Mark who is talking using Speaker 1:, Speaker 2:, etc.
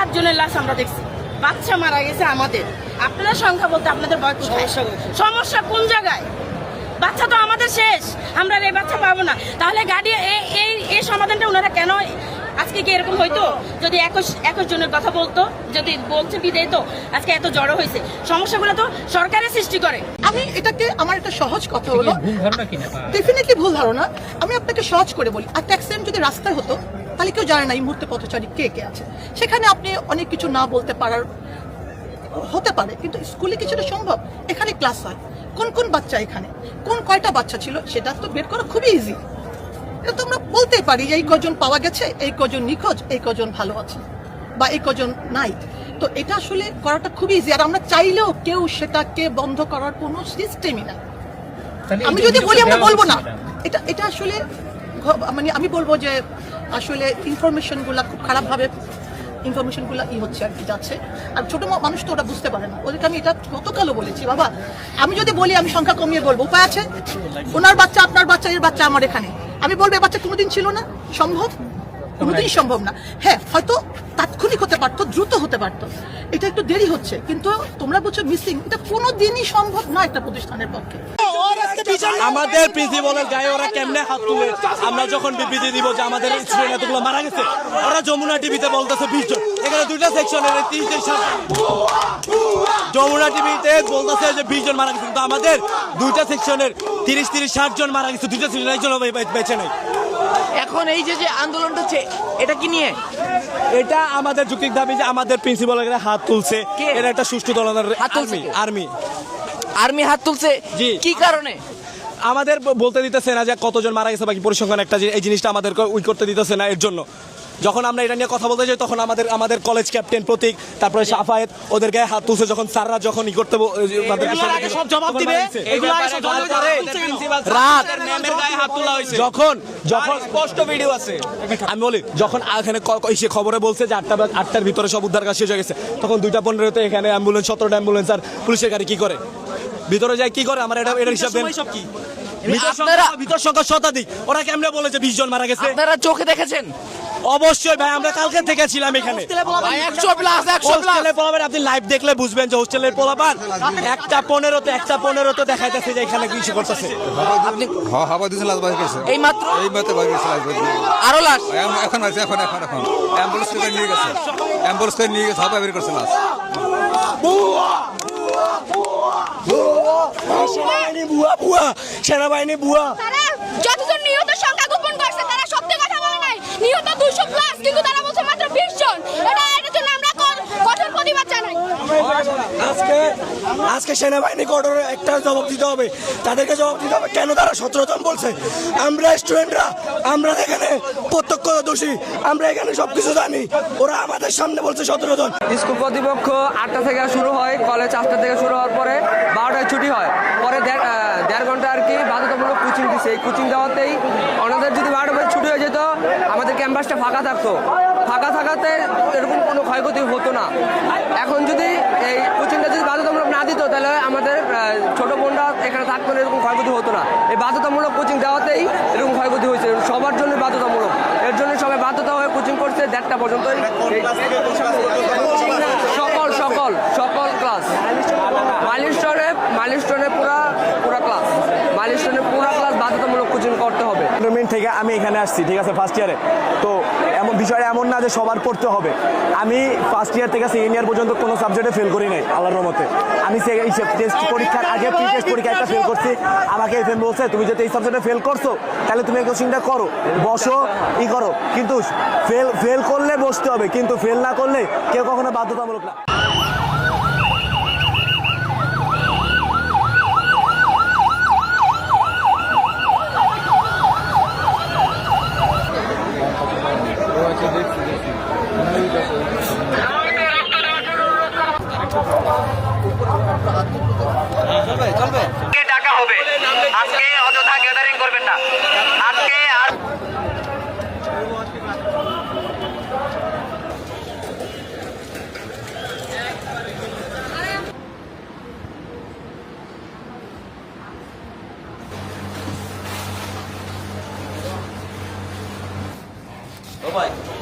Speaker 1: চারজনের লাশ আমরা দেখছি। বাচ্চা মারা গেছে আমাদের। আপনারা সংখ্যা বলতে আপনাদের ভয় সমস্যা কোন জায়গায়? বাচ্চা তো আমাদের শেষ। আমরা আর এই বাচ্চা পাবো না। তাহলে গাড়ি এই এই সমাধানটা ওনারা কেন আজকে কি এরকম হইতো? যদি একুশ একুশ জনের কথা বলতো যদি বলছে বিদেয় তো আজকে এত জড়ো হয়েছে সমস্যাগুলো তো সরকারের সৃষ্টি করে।
Speaker 2: আমি এটাকে আমার একটা সহজ কথা হলো।
Speaker 3: ভুল ধারণা কিনা?
Speaker 2: ডেফিনেটলি ভুল ধারণা। আমি আপনাকে সহজ করে বলি। একটা অ্যাক্সিডেন্ট যদি রাস্তায় হতো তাহলে কেউ জানে না এই মুহূর্তে পথচারী কে কে আছে। সেখানে আপনি অনেক কিছু না বলতে পারার হতে পারে কিন্তু স্কুলে কিছুটা সম্ভব। এখানে ক্লাস হয়। কোন কোন বাচ্চা এখানে? কোন কয়টা বাচ্চা ছিল? সেটা তো বের করা খুবই ইজি এটা তো আমরা বলতে পারি এই কজন পাওয়া গেছে এই কজন নিখোঁজ এই কজন ভালো আছে বা এই কজন নাই। তো এটা আসলে করাটা খুবই ইজি আর আমরা চাইলেও কেউ সেটাকে বন্ধ করার কোনো সিস্টেমই না। আমি যদি বলি আমরা বলব না। এটা এটা আসলে মানে আমি বলব যে আসলে ইনফরমেশনগুলা খুব খারাপ ভাবে ইনফরমেশনগুলা ই হচ্ছে আর কি যাচ্ছে। আর ছোট মানুষ তো ওটা বুঝতে পারে না। ওদেরকে আমি এটা গতকালও বলেছি বাবা। আমি যদি বলি আমি সংখ্যা কমিয়ে বলব। উপায় আছে? ওনার বাচ্চা আপনার বাচ্চা এর বাচ্চা আমার এখানে। আমি বলব এ বাচ্চা কোনোদিন ছিল না? সম্ভব? কোনোদিনই সম্ভব না। হ্যাঁ হয়তো তাৎক্ষণিক হতে পারতো দ্রুত হতে পারতো। এটা একটু দেরি হচ্ছে কিন্তু তোমরা বলছো মিসিং এটা কোনোদিনই সম্ভব না একটা প্রতিষ্ঠানের পক্ষে।
Speaker 4: আমাদের প্রিন্সিপালের গায়ে ওরা কেমনে হাত তুলে? আমরা যখন বিবৃতি দিব যে আমাদের স্টুডেন্ট এতগুলো মারা গেছে ওরা যমুনা টিভিতে বলতেছে বিশ জন। এখানে দুইটা সেকশনের জন যমুনা টিভিতে বলতেছে যে বিশ জন মারা গেছে কিন্তু আমাদের দুইটা সেকশনের তিরিশ তিরিশ ষাট জন মারা গেছে দুইটা সেকশন একজন বেঁচে নেই।
Speaker 5: এখন এই যে যে আন্দোলনটা হচ্ছে এটা কি নিয়ে?
Speaker 4: এটা আমাদের যুক্তির দাবি যে আমাদের প্রিন্সিপালের হাত তুলছে? এটা একটা সুষ্ঠু দলনের আর্মি আর্মি
Speaker 5: আর্মি হাত তুলছে। কি কারণে?
Speaker 4: আমাদের বলতে দিতেছে না যে কতজন মারা গেছে বাকি পরিসংখ্যান একটা এই জিনিসটা আমাদের উই করতে দিতেছে না এর জন্য। যখন আমরা এটা নিয়ে কথা বলতে যাই তখন আমাদের আমাদের কলেজ ক্যাপ্টেন প্রতীক তারপরে সাফায়েত ওদের গায়ে হাত তুলছে যখন স্যাররা যখন ই করতে যখন যখন স্পষ্ট ভিডিও আছে। আমি বলি যখন এখানে ক- খবরে বলছে যে আটটা আটটার ভিতরে সব উদ্ধার কাজ শেষ হয়ে গেছে তখন দুইটা পনেরোতে এখানে অ্যাম্বুলেন্স সতেরোটা অ্যাম্বুলেন্স আর পুলিশের গাড়ি কি করে? ভিতরে যায় কি করে? আমার এটা এটা হিসাব দেন। ভিতর সংখ্যা
Speaker 5: আপনারা-
Speaker 4: ভিতর সংখ্যা শতাধিক। ওরা কেমনে বলে যে বিশ জন মারা গেছে?
Speaker 5: আপনারা চোখে দেখেছেন?
Speaker 4: অবশ্যই ভাই আমরা কালকে থেকে ছিলাম এখানে। হোস্টেলের পোলাপান। আপনি লাইভ দেখলে বুঝবেন যে হোস্টেলের পোলাপান। একটা পনেরোতে একটা পনেরোতে দেখাইতেছে যে এখানে কিছু করতেছে।
Speaker 5: আপনি
Speaker 6: হ্যাঁ হাবা দিয়েছে লাশ গেছে
Speaker 5: এই মাত্র?
Speaker 6: এই মাত্র গেছে লাশ
Speaker 5: আরও লাশ?
Speaker 6: এখন আছে এখন এখন এখন। অ্যাম্বুলেন্স করে নিয়ে গেছে। অ্যাম্বুলেন্স করে নিয়ে গেছে বের করছে লাশ।
Speaker 4: সেনাবাহিনী বুয়া বুয়া সেনাবাহিনী বুয়া
Speaker 7: তারা যতজন নিহত সংখ্যা গোপন করছে তারা সত্যি কথা বলে নাই নিহত দুইশো প্লাস কিন্তু তারা বলছে মাত্র বিশ জন এটা এটার জন্য আমরা ক- কঠোর প্রতিবাদ জানাই
Speaker 4: আজকে আজকে সেনাবাহিনী কঠোর একটা জবাব দিতে হবে। তাদেরকে জবাব দিতে হবে, কেন তারা জন বলছে? আমরা স্টুডেন্টরা, আমরা এখানে প্রত্যক্ষ দোষী আমরা এখানে সবকিছু জানি। ওরা আমাদের সামনে বলছে সতেরো
Speaker 8: স্কুল কর্তৃপক্ষ আটটা থেকে শুরু হয়, কলেজ আটটা থেকে শুরু হওয়ার পরে বারোটায় ছুটি হয়। পরে দেড় ঘণ্টা আর কি বাধ্যতামূলক কোচিং দিছে। এই কোচিং দেওয়াতেই ওনাদের যদি বারোটা বাজে ছুটি হয়ে যেত, আমাদের ক্যাম্পাসটা ফাঁকা থাকতো। ফাঁকা থাকাতে এরকম কোনো ক্ষয়ক্ষতি হতো না। এখন যদি এই কোচিংটা যদি দিত তাহলে আমাদের ছোট বোনরা এখানে থাকতো না, এরকম ক্ষয়ক্ষতি হতো না। এই বাধ্যতামূলক কোচিং দেওয়াতেই এরকম ক্ষয়ক্ষতি হয়েছে। সবার জন্য বাধ্যতামূলক। এর জন্য সবাই বাধ্যতা হয়ে কোচিং করছে দেড়টা পর্যন্ত সকল সকল সকল ক্লাস মাইলস্টোনে মাইলস্টোনে পুরা পুরা ক্লাস ক্লাস বাধ্যতামূলক কোচিং করতে হবে।
Speaker 4: মিনিট থেকে আমি এখানে আসছি, ঠিক আছে ফার্স্ট ইয়ারে তো এমন বিষয়টা এমন না যে সবার পড়তে হবে। আমি ফার্স্ট ইয়ার থেকে সেকেন্ড ইয়ার পর্যন্ত কোনো সাবজেক্টে ফেল করি নাই, আল্লাহর রহমতে। আমি টেস্ট পরীক্ষার আগে প্রি টেস্ট পরীক্ষা একটা ফেল করছি। আমাকে এফ এম বলছে, তুমি যদি এই সাবজেক্টে ফেল করছ, তাহলে তুমি এই কোচিংটা করো। বসো, ই করো। কিন্তু ফেল ফেল করলে বসতে হবে, কিন্তু ফেল না করলে কেউ কখনো বাধ্যতামূলক না। আজকে অযথা গ্যাদারিং করবেন না আজকে আর Bye-bye.